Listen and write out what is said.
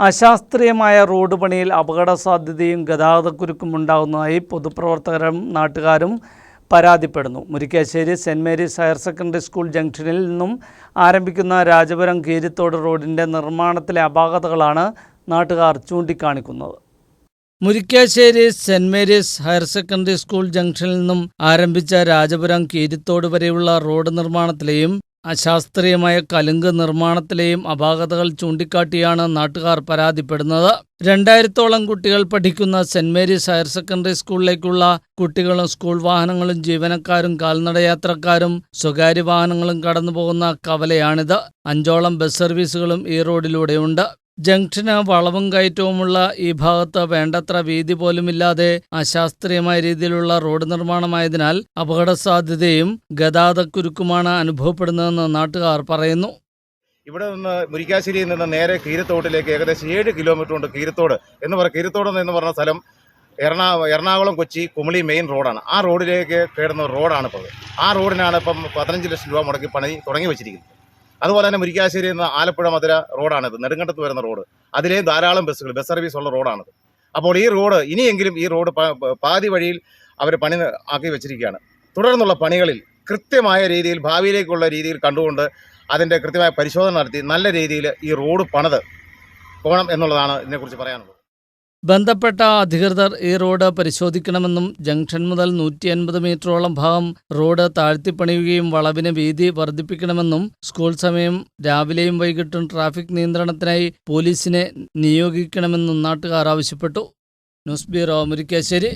അശാസ്ത്രീയമായ റോഡ് പണിയിൽ അപകട സാധ്യതയും ഗതാഗതക്കുരുക്കും ഉണ്ടാകുന്നതായി പൊതുപ്രവർത്തകരും നാട്ടുകാരും പരാതിപ്പെടുന്നു. Murickassery Saint Mary's higher secondary school ജംഗ്ഷനിൽ നിന്നും ആരംഭിക്കുന്ന രാജപുരം കീരിത്തോട് റോഡിന്റെ നിർമ്മാണത്തിലെ അപാകതകളാണ് നാട്ടുകാർ ചൂണ്ടിക്കാണിക്കുന്നത്. Murickassery Saint Mary's higher secondary school ജംഗ്ഷനിൽ നിന്നും ആരംഭിച്ച രാജപുരം കീരിത്തോട് വരെയുള്ള റോഡ് നിർമ്മാണത്തിലെയും അശാസ്ത്രീയമായ കലുങ്ക് നിർമ്മാണത്തിലെയും അപാകതകൾ ചൂണ്ടിക്കാട്ടിയാണ് നാട്ടുകാർ പരാതിപ്പെടുന്നത്. രണ്ടായിരത്തോളം കുട്ടികൾ പഠിക്കുന്ന സെന്റ് മേരീസ് ഹയർ സെക്കൻഡറി സ്കൂളിലേക്കുള്ള കുട്ടികളും സ്കൂൾ വാഹനങ്ങളും ജീവനക്കാരും കാൽനടയാത്രക്കാരും സ്വകാര്യ വാഹനങ്ങളും കടന്നുപോകുന്ന കവലയാണിത്. അഞ്ചോളം ബസ് സർവീസുകളും ഈ റോഡിലൂടെയുണ്ട്. ജംഗ്ഷന് വളവും കയറ്റവുമുള്ള ഈ ഭാഗത്ത് വേണ്ടത്ര വീതി പോലുമില്ലാതെ അശാസ്ത്രീയമായ രീതിയിലുള്ള റോഡ് നിർമ്മാണമായതിനാൽ അപകട സാധ്യതയും ഗതാഗതക്കുരുക്കുമാണ് അനുഭവപ്പെടുന്നതെന്ന് നാട്ടുകാർ പറയുന്നു. ഇവിടെ നിന്ന് മുരിക്കാശ്ശേരിയിൽ നിന്ന് നേരെ കീരത്തോട്ടിലേക്ക് ഏകദേശം ഏഴ് കിലോമീറ്റർ ഉണ്ട് കീരത്തോട് എന്ന് പറഞ്ഞ കീരത്തോട് എന്ന് പറഞ്ഞ സ്ഥലം എറണാ എറണാകുളം കൊച്ചി കുമളി മെയിൻ റോഡാണ് ആ റോഡിലേക്ക് കയറുന്ന റോഡാണ് ഇപ്പോൾ ആ റോഡിനാണ് ഇപ്പം പതിനഞ്ച് ലക്ഷം രൂപ മുടക്കി പണി തുടങ്ങി വെച്ചിരിക്കുന്നത്. അതുപോലെ തന്നെ മുരിക്കാശ്ശേരി എന്ന ആലപ്പുഴ മധുര റോഡാണിത് നെടുങ്കണ്ടത്ത് വരുന്ന റോഡ്. അതിലെയും ധാരാളം ബസ്സുകൾ ബസ് സർവീസ് ഉള്ള റോഡാണിത്. അപ്പോൾ ഈ റോഡ് ഇനിയെങ്കിലും ഈ റോഡ് പാതി വഴിയിൽ അവർ പണി ആക്കി വെച്ചിരിക്കുകയാണ്. തുടർന്നുള്ള പണികളിൽ കൃത്യമായ രീതിയിൽ ഭാവിയിലേക്കുള്ള രീതിയിൽ കണ്ടുകൊണ്ട് അതിന്റെ കൃത്യമായ പരിശോധന നടത്തി നല്ല രീതിയിൽ ഈ റോഡ് പണിത് പോകണം എന്നുള്ളതാണ് ഇതിനെക്കുറിച്ച് പറയാനുള്ളത്. ബന്ധപ്പെട്ട അധികൃതർ ഈ റോഡ് പരിശോധിക്കണമെന്നും ജംഗ്ഷൻ മുതൽ നൂറ്റി അൻപത് മീറ്ററോളം ഭാഗം റോഡ് താഴ്ത്തിപ്പണിയുകയും വളവിന് വീതി വർദ്ധിപ്പിക്കണമെന്നും സ്കൂൾ സമയം രാവിലെയും വൈകിട്ടും ട്രാഫിക് നിയന്ത്രണത്തിനായി പോലീസിനെ നിയോഗിക്കണമെന്നും നാട്ടുകാർ ആവശ്യപ്പെട്ടു. News bureau Murickassery.